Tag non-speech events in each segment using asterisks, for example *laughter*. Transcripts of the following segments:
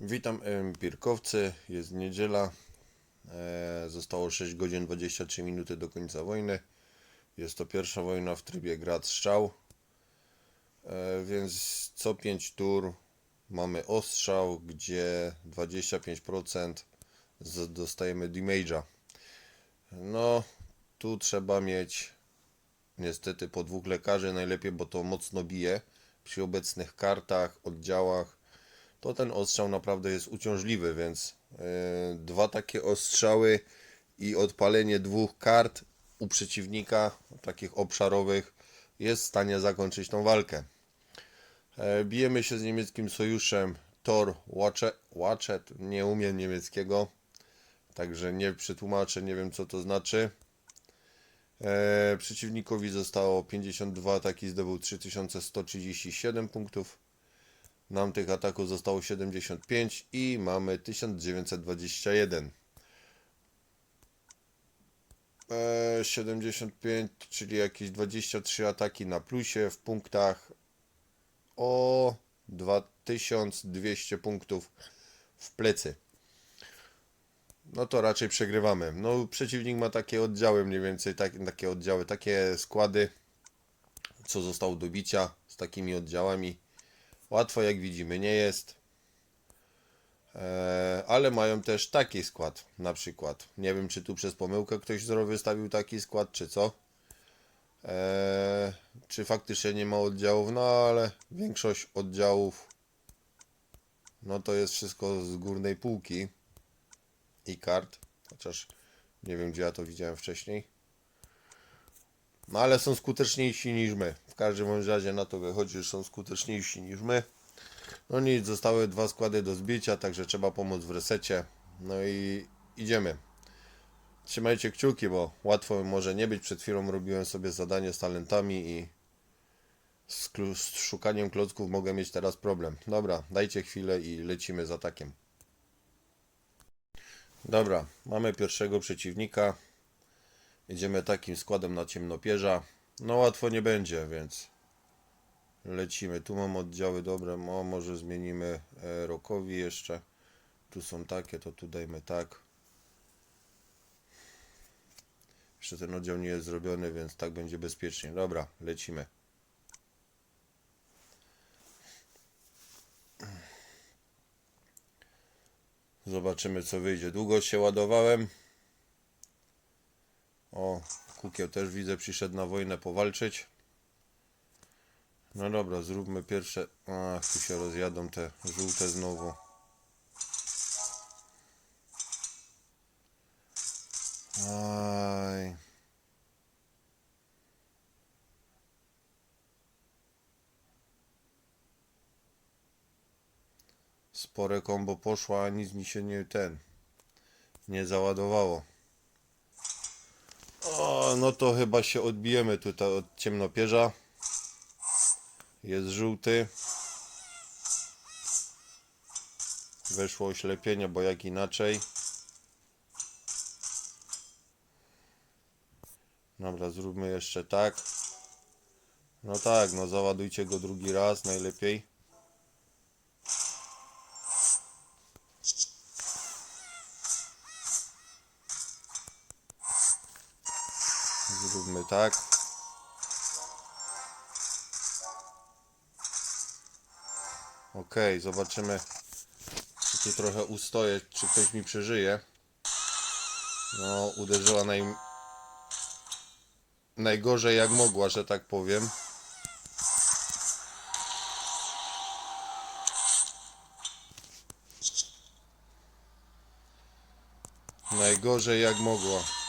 Witam Empirkowcy, jest niedziela, e, zostało 6 godzin 23 minuty do końca wojny. Jest to pierwsza wojna w trybie grad strzał, e, więc co 5 tur mamy ostrzał, gdzie 25% z- dostajemy damage'a. No, tu trzeba mieć niestety po dwóch lekarzy. Najlepiej, bo to mocno bije przy obecnych kartach, oddziałach to ten ostrzał naprawdę jest uciążliwy, więc yy, dwa takie ostrzały i odpalenie dwóch kart u przeciwnika, takich obszarowych, jest w stanie zakończyć tą walkę. E, bijemy się z niemieckim sojuszem Watchet, Watchet, nie umiem niemieckiego, także nie przetłumaczę, nie wiem co to znaczy. E, przeciwnikowi zostało 52 ataki, zdobył 3137 punktów. Nam tych ataków zostało 75 i mamy 1921. E, 75, czyli jakieś 23 ataki na plusie w punktach o 2200 punktów w plecy. No to raczej przegrywamy. No przeciwnik ma takie oddziały mniej więcej, tak, takie oddziały, takie składy, co zostało do bicia z takimi oddziałami. Łatwo, jak widzimy, nie jest. Eee, ale mają też taki skład, na przykład. Nie wiem, czy tu przez pomyłkę ktoś wystawił taki skład, czy co. Eee, czy faktycznie nie ma oddziałów, no ale większość oddziałów, no to jest wszystko z górnej półki i kart. Chociaż nie wiem, gdzie ja to widziałem wcześniej. No ale są skuteczniejsi niż my. W każdym razie na to wychodzi, że są skuteczniejsi niż my. No nic, zostały dwa składy do zbicia, także trzeba pomóc w resecie. No i idziemy. Trzymajcie kciuki, bo łatwo może nie być. Przed chwilą robiłem sobie zadanie z talentami i z, z szukaniem klocków mogę mieć teraz problem. Dobra, dajcie chwilę i lecimy z atakiem. Dobra, mamy pierwszego przeciwnika. Jedziemy takim składem na ciemnopierza. No łatwo nie będzie, więc lecimy. Tu mam oddziały dobre. O, może zmienimy e, rokowi jeszcze. Tu są takie, to tu dajmy tak. Jeszcze ten oddział nie jest zrobiony, więc tak będzie bezpiecznie. Dobra, lecimy. Zobaczymy co wyjdzie. Długo się ładowałem. O, Kukieł też widzę, przyszedł na wojnę powalczyć. No dobra, zróbmy pierwsze. Ach, tu się rozjadą te żółte znowu. Aj. Spore kombo poszło, a nic mi się nie ten nie załadowało. O, no to chyba się odbijemy tutaj od ciemnopierza. Jest żółty. Weszło oślepienie, bo jak inaczej. Dobra, zróbmy jeszcze tak. No tak, no załadujcie go drugi raz najlepiej. Zróbmy tak. Okej, zobaczymy. Czy tu trochę ustoję, czy ktoś mi przeżyje. No, uderzyła naj... najgorzej jak mogła, że tak powiem. Najgorzej jak mogła.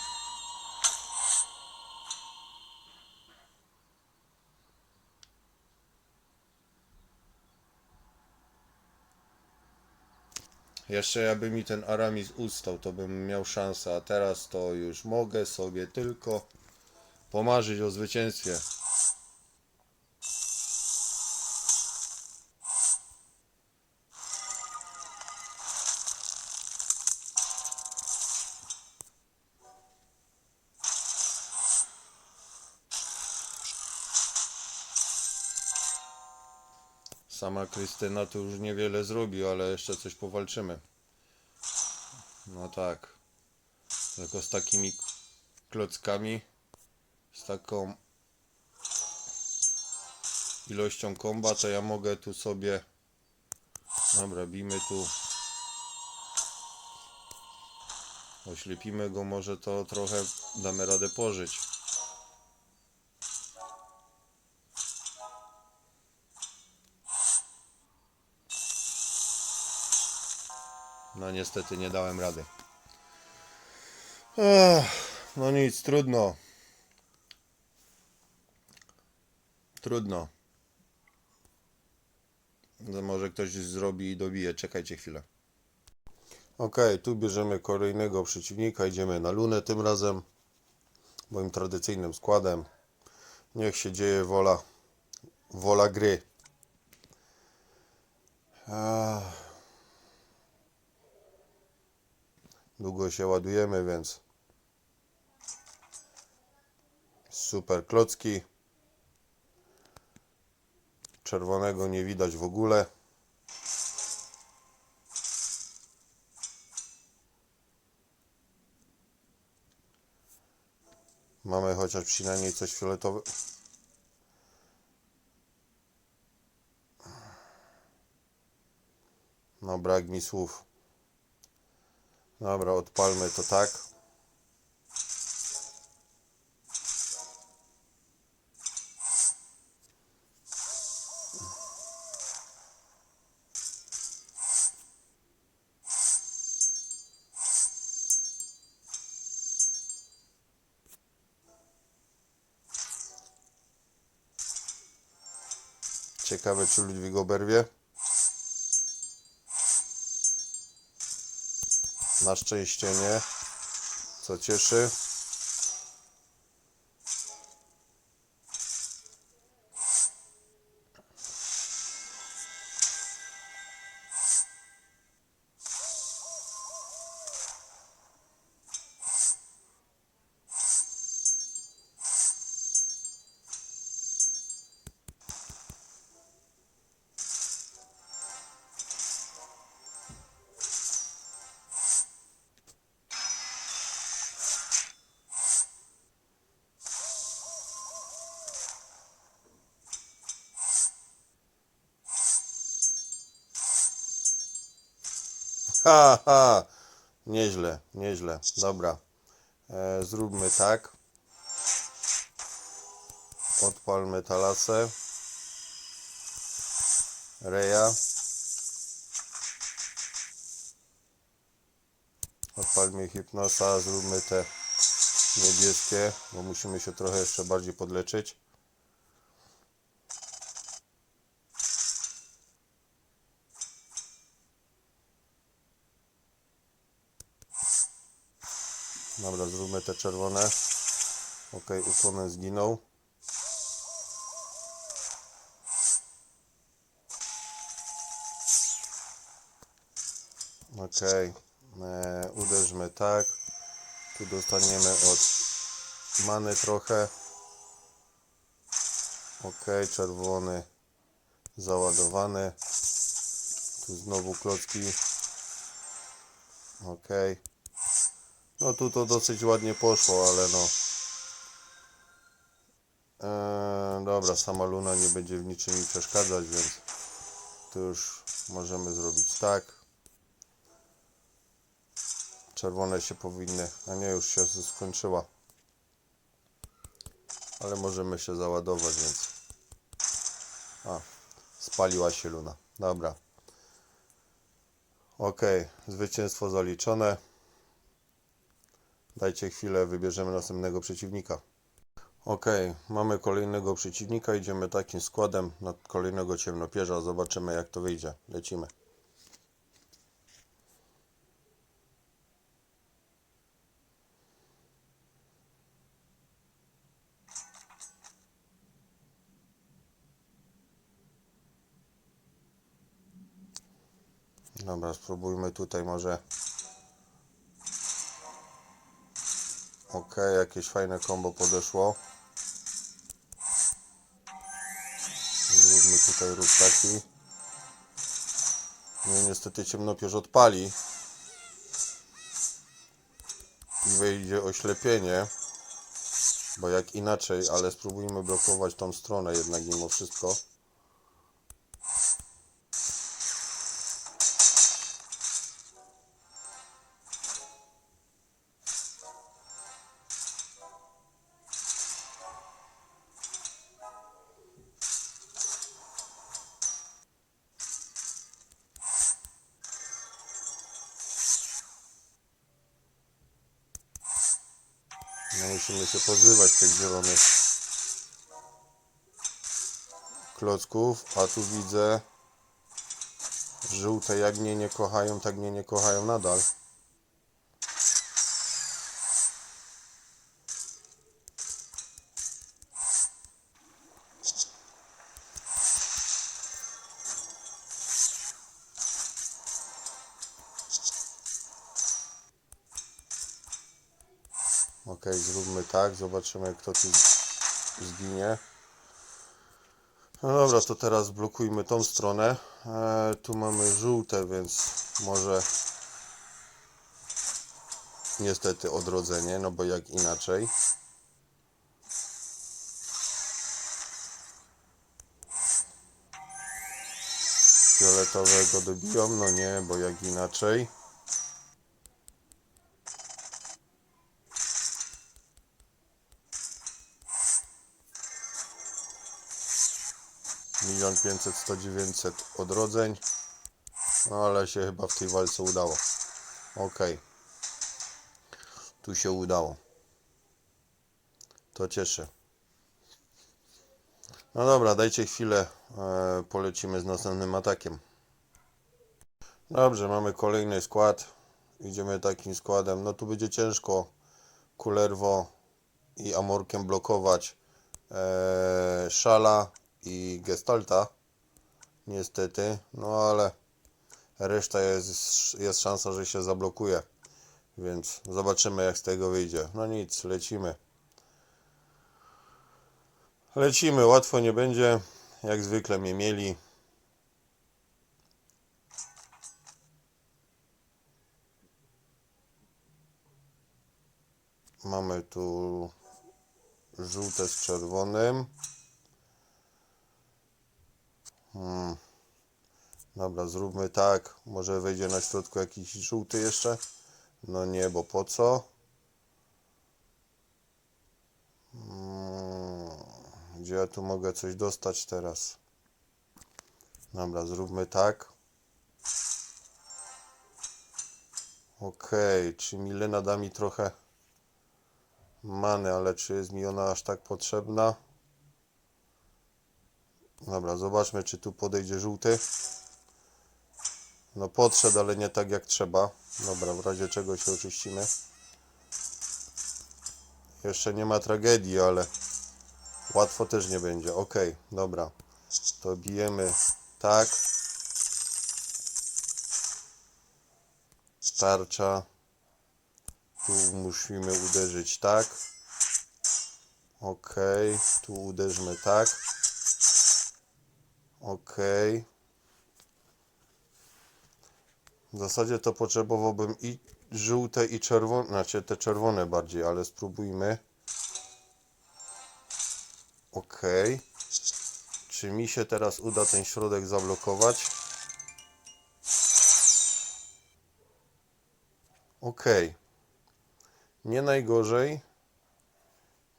Jeszcze jakby mi ten Aramis ustał, to bym miał szansę, a teraz to już mogę sobie tylko pomarzyć o zwycięstwie. Sama Krystyna tu już niewiele zrobi, ale jeszcze coś powalczymy. No tak. Tylko z takimi klockami, z taką ilością komba, to ja mogę tu sobie. Dobra, bijmy tu. Oślepimy go, może to trochę damy radę pożyć. No niestety nie dałem rady. Ech, no nic, trudno. Trudno. No może ktoś zrobi i dobije. Czekajcie chwilę. Ok, tu bierzemy kolejnego przeciwnika. Idziemy na lunę tym razem. Moim tradycyjnym składem. Niech się dzieje wola, wola gry. Ech. Długo się ładujemy, więc super klocki. Czerwonego nie widać w ogóle. Mamy chociaż przynajmniej coś fioletowe. No brak mi słów. Dobra, odpalmy to tak. Ciekawe, czy Ludwik oberwie. Na szczęście nie. Co cieszy. Ha, ha. Nieźle, nieźle. Dobra. E, zróbmy tak. Odpalmy talasę. Reja. Odpalmy hipnosa. Zróbmy te niebieskie, bo musimy się trochę jeszcze bardziej podleczyć. Dobra, zróbmy te czerwone. Ok, ukłonem zginął. Ok, e, uderzmy tak. Tu dostaniemy od many trochę. Ok, czerwony załadowany. Tu znowu klocki. Ok. No tu to dosyć ładnie poszło, ale no. Eee, dobra, sama Luna nie będzie w niczym mi przeszkadzać, więc to już możemy zrobić tak. Czerwone się powinny, a nie już się skończyła. Ale możemy się załadować, więc. A, spaliła się Luna. Dobra. Ok, zwycięstwo zaliczone. Dajcie chwilę, wybierzemy następnego przeciwnika. Ok, mamy kolejnego przeciwnika. Idziemy takim składem na kolejnego ciemnopierza. Zobaczymy jak to wyjdzie. Lecimy. Dobra, spróbujmy tutaj może. Ok, jakieś fajne kombo podeszło. Zróbmy tutaj ruch taki. No niestety ciemnopierz odpali. I wejdzie oślepienie. Bo jak inaczej, ale spróbujmy blokować tą stronę jednak mimo wszystko. Zielonych klocków, a tu widzę żółte jak mnie nie kochają, tak mnie nie kochają nadal. Zróbmy tak, zobaczymy kto tu zginie. No dobra, to teraz blokujmy tą stronę. E, tu mamy żółte, więc może niestety odrodzenie, no bo jak inaczej. Fioletowego dobiją, no nie, bo jak inaczej. Milion pięćset, sto dziewięćset odrodzeń. No ale się chyba w tej walce udało. Ok. Tu się udało. To cieszy. No dobra, dajcie chwilę. E, polecimy z następnym atakiem. Dobrze, mamy kolejny skład. Idziemy takim składem. No tu będzie ciężko Kulerwo i Amorkiem blokować e, Szala i Gestalta. Niestety, no ale reszta jest, jest szansa, że się zablokuje. Więc zobaczymy jak z tego wyjdzie. No nic, lecimy. Lecimy, łatwo nie będzie. Jak zwykle mnie mieli. Mamy tu żółte z czerwonym. Hmm. Dobra, zróbmy tak. Może wejdzie na środku jakiś żółty jeszcze? No nie, bo po co? Hmm. Gdzie ja tu mogę coś dostać teraz? Dobra, zróbmy tak. Okej, czy Milena da mi trochę many, ale czy jest mi ona aż tak potrzebna? Dobra, zobaczmy, czy tu podejdzie żółty. No podszedł, ale nie tak jak trzeba. Dobra, w razie czego się oczyścimy. Jeszcze nie ma tragedii, ale łatwo też nie będzie. Ok, dobra. To bijemy tak. Tarcza. Tu musimy uderzyć tak. Ok, tu uderzmy tak. Ok. W zasadzie to potrzebowałbym i żółte i czerwone, znaczy te czerwone bardziej, ale spróbujmy. Ok. Czy mi się teraz uda ten środek zablokować? Ok. Nie najgorzej.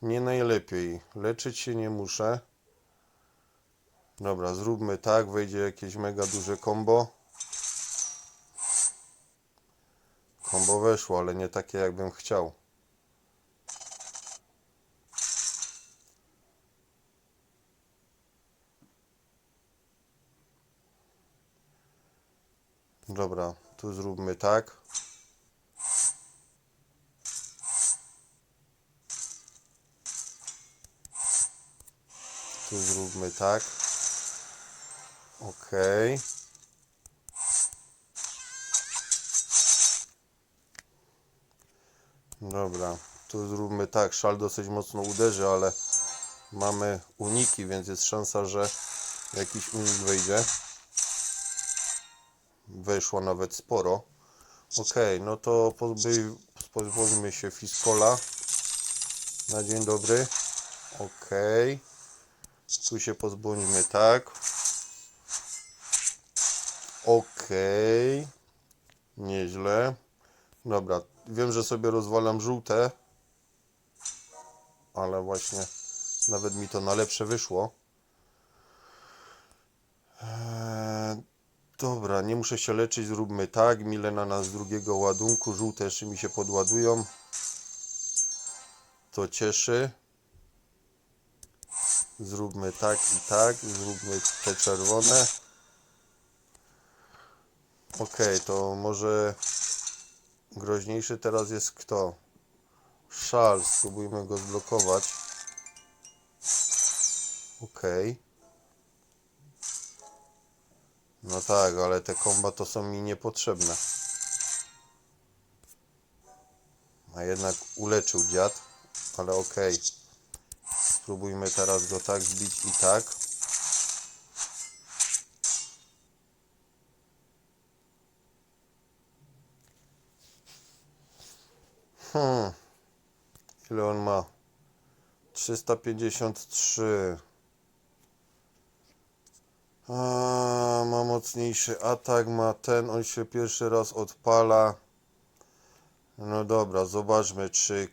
Nie najlepiej. Leczyć się nie muszę. Dobra, zróbmy tak. Wejdzie jakieś mega duże combo. Combo weszło, ale nie takie jakbym chciał. Dobra, tu zróbmy tak. Tu zróbmy tak. Ok. Dobra, tu zróbmy tak. Szal dosyć mocno uderzy, ale mamy uniki, więc jest szansa, że jakiś unik wejdzie. weszło nawet sporo. Okej, no to pozby, się Fiskola. Na dzień dobry. Okej. Tu się pozbądźmy tak. Okej. Nieźle. Dobra, wiem, że sobie rozwalam żółte. Ale właśnie nawet mi to na lepsze wyszło. Eee, dobra, nie muszę się leczyć, zróbmy tak. Milena nas z drugiego ładunku. Żółte jeszcze mi się podładują. To cieszy. Zróbmy tak i tak. Zróbmy te czerwone. Okej, to może groźniejszy teraz jest kto? Szal, spróbujmy go zblokować. Okej. No tak, ale te komba to są mi niepotrzebne. A jednak uleczył dziad, ale okej. Spróbujmy teraz go tak zbić i tak. Hmm. Ile on ma? 353. A, ma mocniejszy atak, ma ten, on się pierwszy raz odpala. No dobra, zobaczmy, czy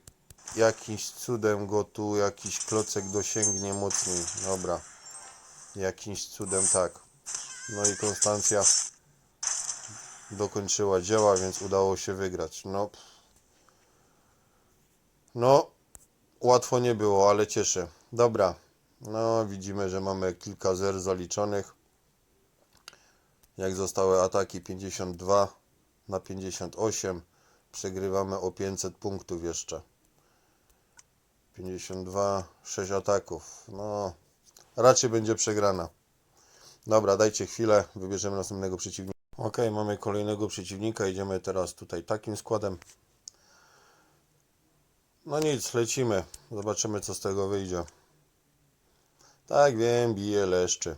jakimś cudem go tu jakiś klocek dosięgnie mocniej. Dobra, jakimś cudem tak. No i Konstancja dokończyła dzieła, więc udało się wygrać. No, no, łatwo nie było, ale cieszę. Dobra, no widzimy, że mamy kilka zer zaliczonych. Jak zostały ataki 52 na 58, przegrywamy o 500 punktów jeszcze. 52, 6 ataków. No, raczej będzie przegrana. Dobra, dajcie chwilę, wybierzemy następnego przeciwnika. Ok, mamy kolejnego przeciwnika, idziemy teraz tutaj takim składem. No nic, lecimy. Zobaczymy, co z tego wyjdzie. Tak, wiem, bije leszczy.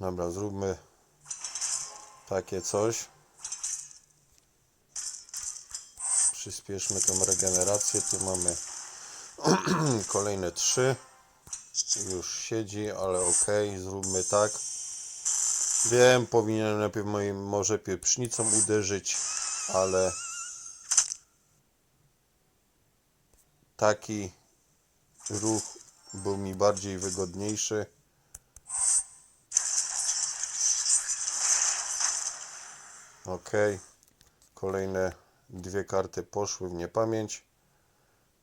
Dobra, zróbmy takie coś. Przyspieszmy tą regenerację. Tu mamy *clears throat* kolejne trzy. Już siedzi, ale ok, zróbmy tak. Wiem, powinienem najpierw moim może pieprznicą uderzyć, ale taki ruch był mi bardziej wygodniejszy. Ok, kolejne dwie karty poszły w niepamięć.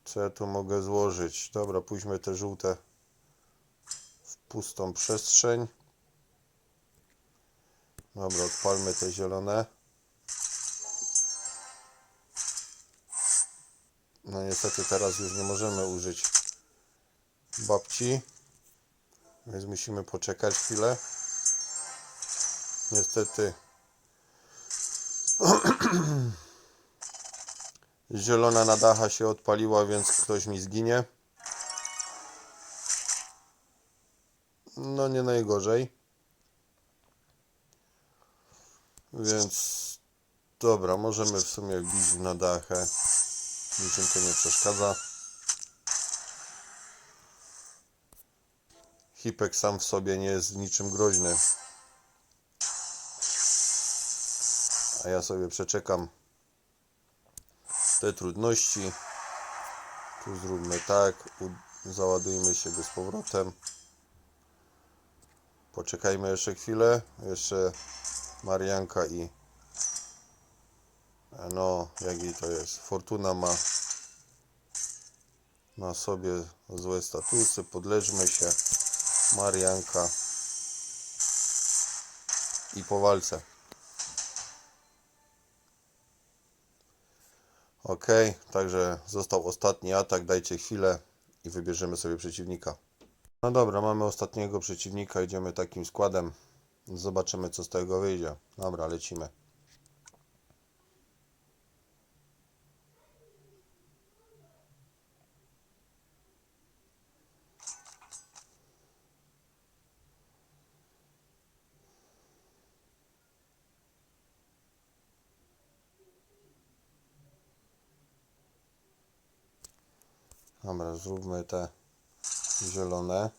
Co ja tu mogę złożyć? Dobra, pójdźmy te żółte pustą przestrzeń. Dobra, odpalmy te zielone. No niestety teraz już nie możemy użyć babci. Więc musimy poczekać chwilę. Niestety *clears throat* zielona na dacha się odpaliła, więc ktoś mi zginie. No nie najgorzej. Więc dobra, możemy w sumie bić na dachę. Niczym to nie przeszkadza. Hipek sam w sobie nie jest niczym groźny. A ja sobie przeczekam te trudności. Tu zróbmy tak. Załadujmy się z powrotem. Poczekajmy jeszcze chwilę. Jeszcze Marianka i no, jak jej to jest? Fortuna ma na sobie złe statusy. Podleżmy się. Marianka i po walce. Ok, także został ostatni atak. Dajcie chwilę i wybierzemy sobie przeciwnika. No dobra, mamy ostatniego przeciwnika, idziemy takim składem. Zobaczymy, co z tego wyjdzie. Dobra, lecimy. Dobra, zróbmy te zielone.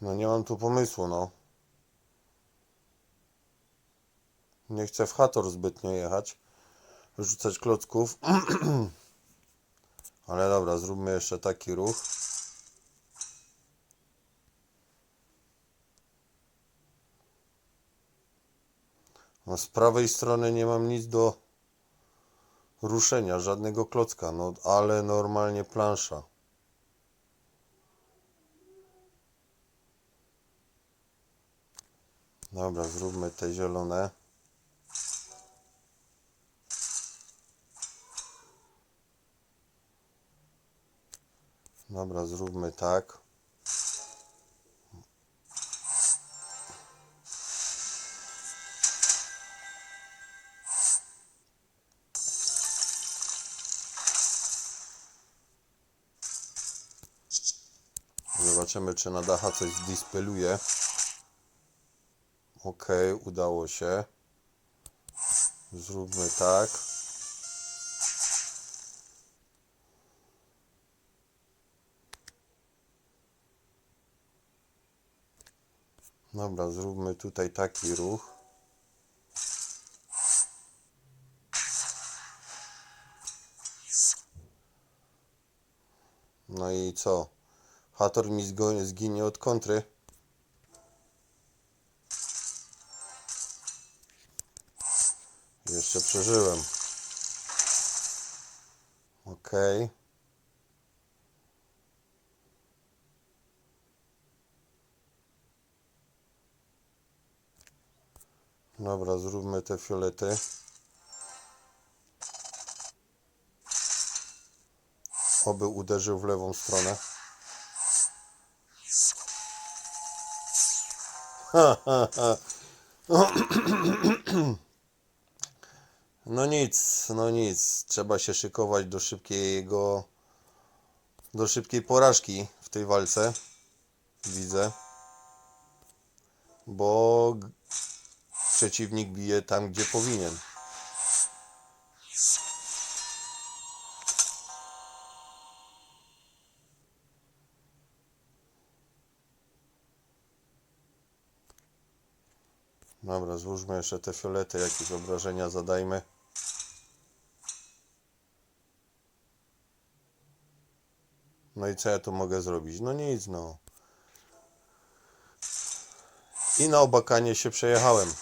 No nie mam tu pomysłu, no. Nie chcę w Hator zbytnio jechać, rzucać klocków. *clears throat* Ale dobra, zróbmy jeszcze taki ruch. No z prawej strony nie mam nic do ruszenia, żadnego klocka, no ale normalnie plansza. Dobra, zróbmy te zielone. Dobra, zróbmy tak. Zobaczymy, czy na dacha coś zdispeluje. Ok, udało się. Zróbmy tak. Dobra, zróbmy tutaj taki ruch. No i co? Hator mi zginie od kontry. Jeszcze przeżyłem. Okej. Dobra, zróbmy te fiolety. Oby uderzył w lewą stronę. *laughs* No nic, no nic. Trzeba się szykować do szybkiego, do szybkiej porażki w tej walce. Widzę. Bo przeciwnik bije tam, gdzie powinien. Dobra, złóżmy jeszcze te fiolety, jakieś obrażenia zadajmy. No i co ja tu mogę zrobić? No nic, no. I na obakanie się przejechałem.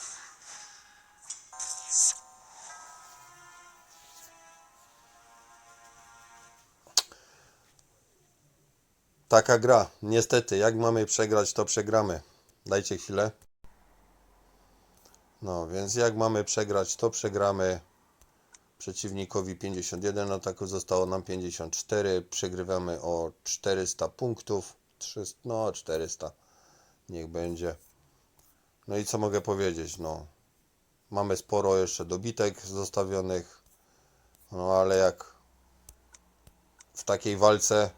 Taka gra. Niestety, jak mamy przegrać, to przegramy. Dajcie chwilę. No, więc jak mamy przegrać, to przegramy. Przeciwnikowi 51 ataku zostało nam 54. Przegrywamy o 400 punktów. 300, no, 400. Niech będzie. No i co mogę powiedzieć? No, mamy sporo jeszcze dobitek zostawionych. No, ale jak w takiej walce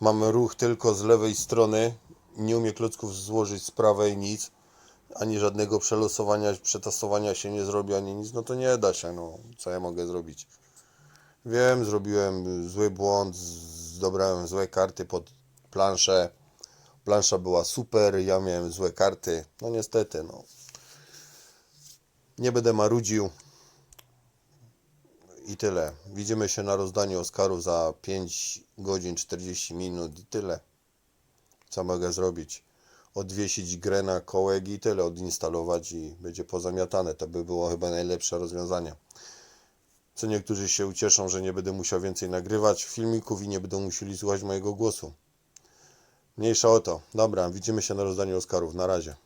mamy ruch tylko z lewej strony, nie umie klocków złożyć z prawej nic, ani żadnego przelosowania, przetasowania się nie zrobi, ani nic, no to nie da się, no co ja mogę zrobić. Wiem, zrobiłem zły błąd, dobrałem złe karty pod planszę, plansza była super, ja miałem złe karty, no niestety, no. Nie będę marudził i tyle. Widzimy się na rozdaniu Oscarów za 5 godzin 40 minut i tyle. Co mogę zrobić? Odwiesić grę na kołek i tyle, odinstalować i będzie pozamiatane. To by było chyba najlepsze rozwiązanie. Co niektórzy się ucieszą, że nie będę musiał więcej nagrywać filmików i nie będą musieli słuchać mojego głosu. Mniejsza o to. Dobra, widzimy się na rozdaniu Oscarów. Na razie.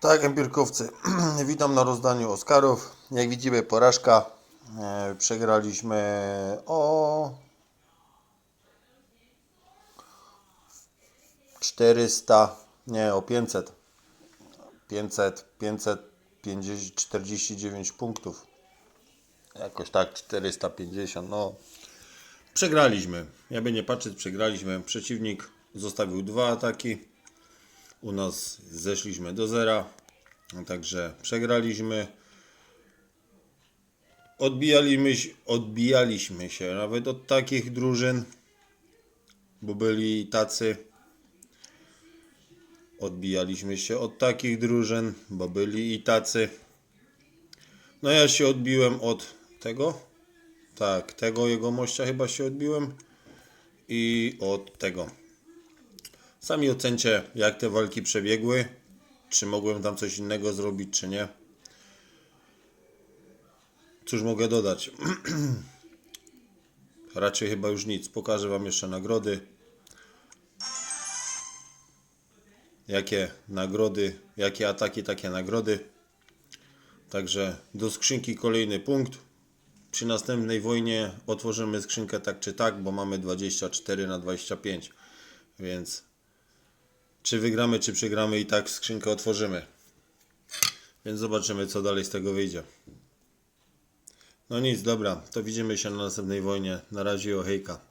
Tak, empirkowcy, *clears throat* witam na rozdaniu Oscarów. Jak widzimy, porażka. E, Przegraliśmy o 400, nie, o 500. 500, 549 punktów. Jakoś tak, 450, no. Przegraliśmy. Jakby nie patrzeć, przegraliśmy. Przeciwnik zostawił dwa ataki. U nas zeszliśmy do zera, także przegraliśmy. Odbijaliśmy, odbijaliśmy się nawet od takich drużyn, bo byli tacy. Odbijaliśmy się od takich drużyn, bo byli i tacy. No ja się odbiłem od tego. Tak, tego jego mościa chyba się odbiłem. I od tego. Sami ocencie, jak te walki przebiegły. Czy mogłem tam coś innego zrobić, czy nie. Cóż mogę dodać? *clears throat* Raczej chyba już nic. Pokażę Wam jeszcze nagrody. Jakie nagrody, jakie ataki, takie nagrody. Także do skrzynki kolejny punkt. Przy następnej wojnie otworzymy skrzynkę tak czy tak, bo mamy 24 na 25. Więc czy wygramy, czy przegramy i tak skrzynkę otworzymy. Więc zobaczymy, co dalej z tego wyjdzie. No nic, dobra, to widzimy się na następnej wojnie. Na razie, o hejka.